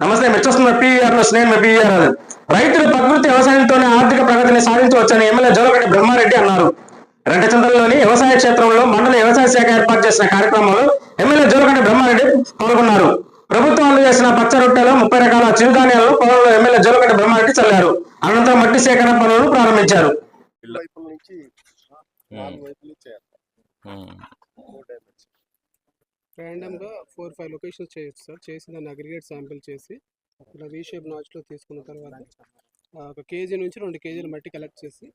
నమస్తే మీరు చూస్తున్న పీఆర్లో నేను మీ పీఆర్ రాజు రైతులు ప్రకృతి వ్యవసాయంతోనే ఆర్థిక ప్రగతిని సాధించవచ్చని ఎమ్మెల్యే జోలగడ్డ బ్రహ్మారెడ్డి అన్నారు. రెంటచంద్రలోని వ్యవసాయ క్షేత్రంలో మండల వ్యవసాయ శాఖ ఏర్పాటు చేసిన కార్యక్రమంలో ఎమ్మెల్యే జోలగడ్డ బ్రహ్మారెడ్డి పాల్గొన్నారు. ప్రభుత్వం అందజేసిన పచ్చ రొట్టెలో ముప్పై రకాల చిరుధాన్యాలను పొలంలో ఎమ్మెల్యే జోలగడ్డ బ్రహ్మారెడ్డి చల్లారు. అనంతరం మట్టి సేకరణ పనులను ప్రారంభించారు. ర్యాండమ్గా ఫోర్ ఫైవ్ లొకేషన్స్ చేయొచ్చు సార్. చేసి దాన్ని అగ్రిగేట్ శాంపిల్ చేసి ఇలా రీషేప్ నాచ్లో తీసుకున్న తర్వాత ఒక కేజీ నుంచి రెండు కేజీలు మట్టి కలెక్ట్ చేసి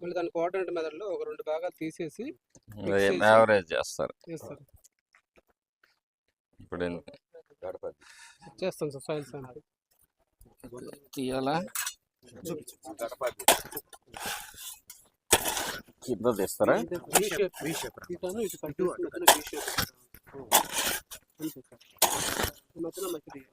మళ్ళీ దాని కోఆర్డినేట్ మెథడ్లో ఒక రెండు భాగాలు తీసేసి యావరేజ్ చేస్తారు. చేస్తారు ఇప్పుడు? చేస్తాం సార్ శాంపిల్. తీయాలా? కింద తీస్తారా రీషేప్ ఇటాను ఇటు కట్టేసి మధ్యలో రీషేప్ అంతే సార్ ఈ మధ్యలో మట్టి తీయాలి.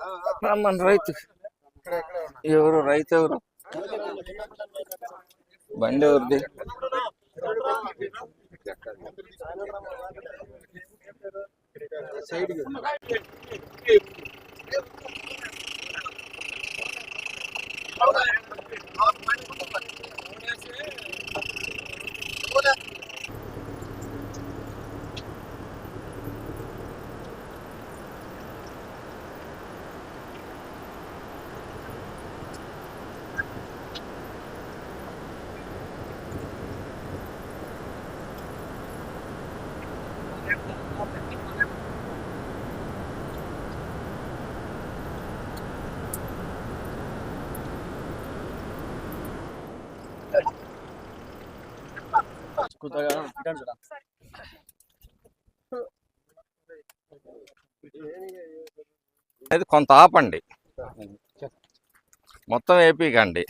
ఆ, ఉంది ఉంది రైతు. ఎవరు? రైతు ఎవరు? బండి ఎవరిది? సైడ్ అది కొంత ఆపండి. మొత్తం ఏపీ కండి.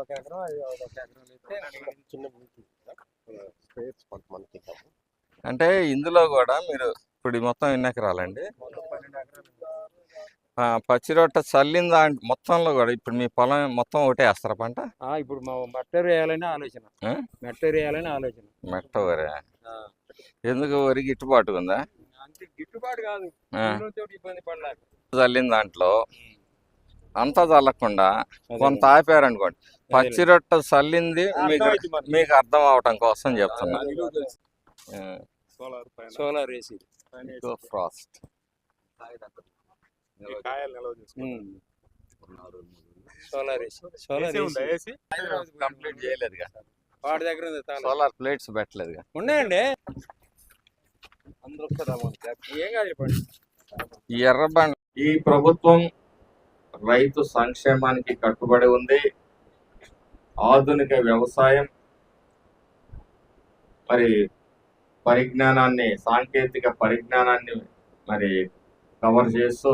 ఒక ఎకరం చిన్న స్పేస్ కొంతమందికి ఇద్దాము. అంటే ఇందులో కూడా మీరు ఇప్పుడు మొత్తం ఎన్ని ఎకరాలండి మొత్తం పన్నెండు ఎకరాలు ఆ, పచ్చి రొట్టె చల్లిన దాంట్ మొత్తంలో కూడా ఇప్పుడు మీ పొలం మొత్తం ఒకటే వేస్తారా పంట? ఆ, ఇప్పుడు మా మెట్టరు వేయాలని ఆలోచన. ఆ? మెట్టరు వేయాలని ఆలోచన. మెట్ట వరే. ఎందుకు వరి గిట్టుబాటు ఉందా? గిట్టుబాటు కాదు. ఇబ్బంది పడలేదు. చల్లిన దాంట్లో అంతా చల్లకుండా కొంత ఆపారనుకోండి. పచ్చి రొట్టె చల్లింది మీకు మీకు అర్థం అవటం కోసం చెప్తున్నా. సోలార్ వేసి ఫ్రాస్ట్ సోలార్ సోలార్ కంప్లీట్ చేయలేదుగా. వాడి దగ్గర ఉంది. సోలార్ ప్లేట్స్ పెట్టలేదుగా. ఉన్నాయండి? ఏం కాదు చెప్పండి. ఈ ఎర్రబండ ఈ ప్రభుత్వం రైతు సంక్షేమానికి కట్టుబడి ఉంది. ఆధునిక వ్యవసాయం మరి పరిజ్ఞానాన్ని సాంకేతిక పరిజ్ఞానాన్ని మరి కవర్ చేస్తూ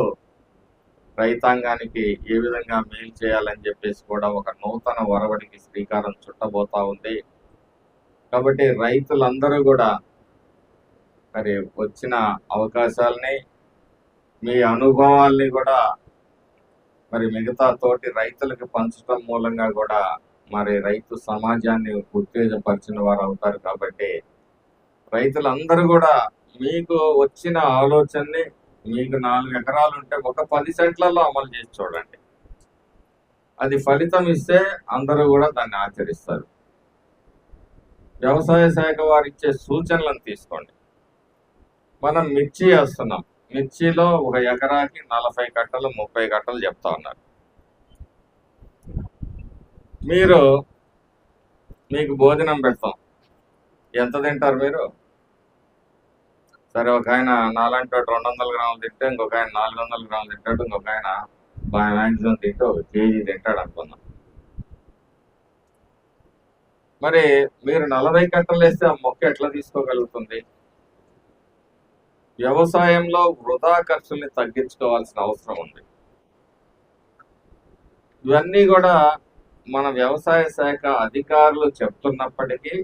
రైతాంగానికి ఏ విధంగా మేలు చేయాలని చెప్పేసి కూడా ఒక నూతన వరవడికి శ్రీకారం చుట్టబోతా ఉంది. కాబట్టి రైతులందరూ కూడా మరి వచ్చిన అవకాశాలని మీ అనుభవాల్ని కూడా మరి మిగతా తోటి రైతులకు పంచడం మూలంగా కూడా మరి రైతు సమాజాన్ని ఉత్తేజపరిచిన వారు అవుతారు కాబట్టి రైతులందరూ కూడా మీకు వచ్చిన ఆలోచనని మీకు నాలుగు ఎకరాలు ఉంటే ఒక పది సెంట్లలో అమలు చేసి చూడండి. అది ఫలితం ఇస్తే అందరూ కూడా దాన్ని ఆచరిస్తారు. వ్యవసాయ శాఖ వారు ఇచ్చే సూచనలను తీసుకోండి. మనం మిర్చి వేస్తున్నాం. మిర్చిలో ఒక ఎకరాకి నలభై కట్టలు ముప్పై కట్టలు చెప్తా ఉన్నారు. మీరు మీకు భోజనం పెడతాం. ఎంత తింటారు మీరు? సరే ఒక ఆయన నాలంటి వాడు రెండు వందల గ్రాములు తింటే ఇంకొక ఆయన నాలుగు వందల గ్రాములు తింటాడు ఇంకొక ఆయన మ్యాక్సిమం తింటే ఒక కేజీ తింటాడు అనుకుందాం. మరి మీరు నలభై కట్టలు వేస్తే ఆ మొక్క ఎట్లా తీసుకోగలుగుతుంది? వ్యవసాయంలో వృధా ఖర్చుల్ని తగ్గించుకోవాల్సిన అవసరం ఉంది. ఇవన్నీ కూడా మన వ్యవసాయ శాఖ అధికారులు చెప్తున్నప్పటికీ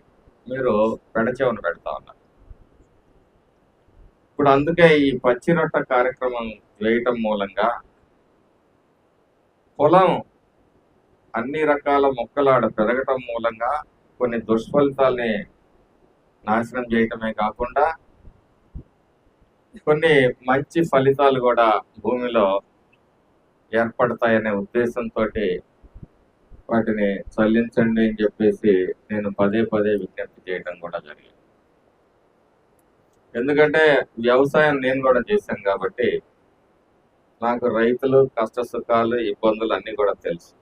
మీరు పెడచెవును పెడతా ఉన్నారు. ఇప్పుడు అందుకే ఈ పచ్చిరొట్ట కార్యక్రమం వేయటం మూలంగా పొలం అన్ని రకాల మొక్కలు ఆడ పెరగటం మూలంగా కొన్ని దుష్ఫలితాల్ని నాశనం చేయటమే కాకుండా కొన్ని మంచి ఫలితాలు కూడా భూమిలో ఏర్పడతాయనే ఉద్దేశంతో వాటిని చల్లించండి అని చెప్పేసి నేను పదే పదే విజ్ఞప్తి చేయడం కూడా జరిగింది. ఎందుకంటే వ్యవసాయం నేను కూడా చేశాను కాబట్టి నాకు రైతులు కష్ట సుఖాలు ఇబ్బందులు అన్నీ కూడా తెలుసు.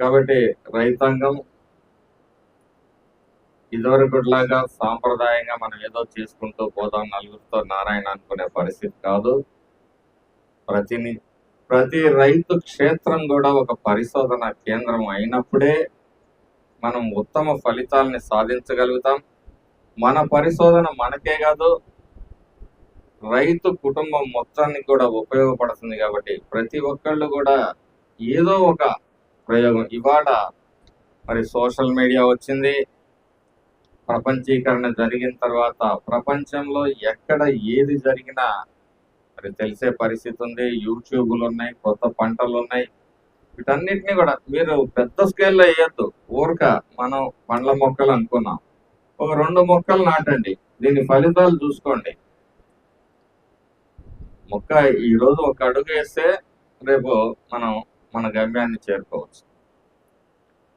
కాబట్టి రైతాంగం ఇదివరకులాగా సాంప్రదాయంగా మనం ఏదో చేసుకుంటూ పోదాం నలుగురితో నారాయణ అనుకునే పరిస్థితి కాదు. ప్రతిని ప్రతి రైతు క్షేత్రం కూడా ఒక పరిశోధన కేంద్రం అయినప్పుడే మనం ఉత్తమ ఫలితాలని సాధించగలుగుతాం. మన పరిశోధన మనకే కాదు రైతు కుటుంబం మొత్తానికి కూడా ఉపయోగపడుతుంది కాబట్టి ప్రతి ఒక్కళ్ళు కూడా ఏదో ఒక ప్రయోగం. ఇవాళ మరి సోషల్ మీడియా వచ్చింది. ప్రపంచీకరణ జరిగిన తర్వాత ప్రపంచంలో ఎక్కడ ఏది జరిగినా మరి తెలిసే పరిస్థితి ఉంది. యూట్యూబ్లు ఉన్నాయి కొత్త పంటలు ఉన్నాయి వీటన్నిటిని కూడా మీరు పెద్ద స్కేల్లో వేయద్దు. ఊరక మనం పండ్ల మొక్కలు అనుకున్నాం. ఒక రెండు మొక్కలు నాటండి. దీని ఫలితాలు చూసుకోండి. మొక్క ఈ రోజు ఒక అడుగు వేస్తే రేపు మనం మన గమ్యాన్ని చేరుకోవచ్చు.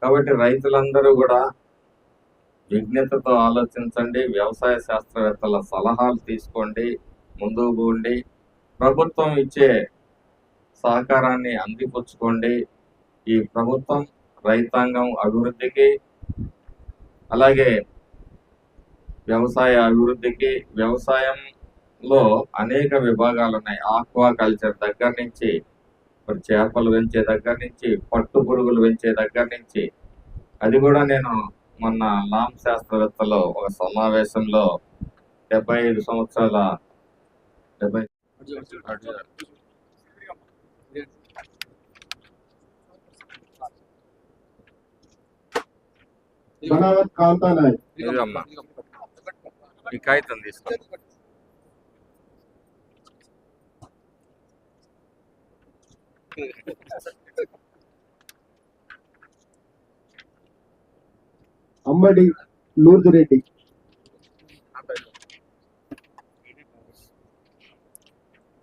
కాబట్టి రైతులందరూ కూడా విజ్ఞతతో ఆలోచించండి. వ్యవసాయ శాస్త్రవేత్తల సలహాలు తీసుకోండి. ముందుకు పోండి. ప్రభుత్వం ఇచ్చే సహకారాన్ని అందిపుచ్చుకోండి. ఈ ప్రభుత్వం రైతాంగం అభివృద్ధికి అలాగే వ్యవసాయ అభివృద్ధికి వ్యవసాయంలో అనేక విభాగాలు ఉన్నాయి. ఆక్వా కల్చర్ దగ్గర నుంచి మరి చేపలు పెంచే దగ్గర నుంచి పట్టు పురుగులు పెంచే దగ్గర నుంచి. అది కూడా నేను మొన్న లామ్ శాస్త్రవేత్తలో ఒక సమావేశంలో డెబ్బై ఐదు సంవత్సరాల డెబ్బై బనావత్ కాంతా నాయక్. ఇదిగమ్మా ఈ కాగితం తీసుకో. అంబడి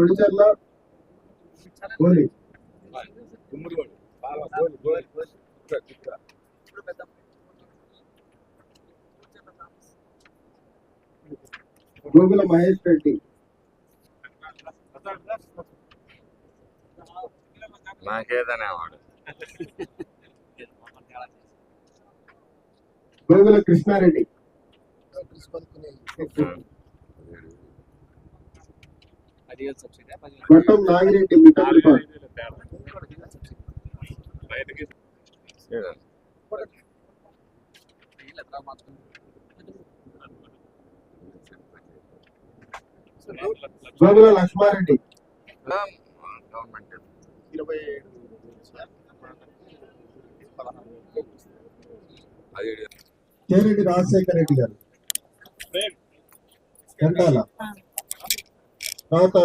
తొడిచర్ల గోని గోగుల మహేష్ రెడ్డి. నాకేదనే వాడు. గోగుల కృష్ణారెడ్డి. నాగిరెడ్డి మిఠాయిపాడు గోగుల లక్ష్మారెడ్డి. గవర్నమెంట్. అది కేరెడ్డి రాజశేఖర రెడ్డి గారు. ఎండాల తర్వాత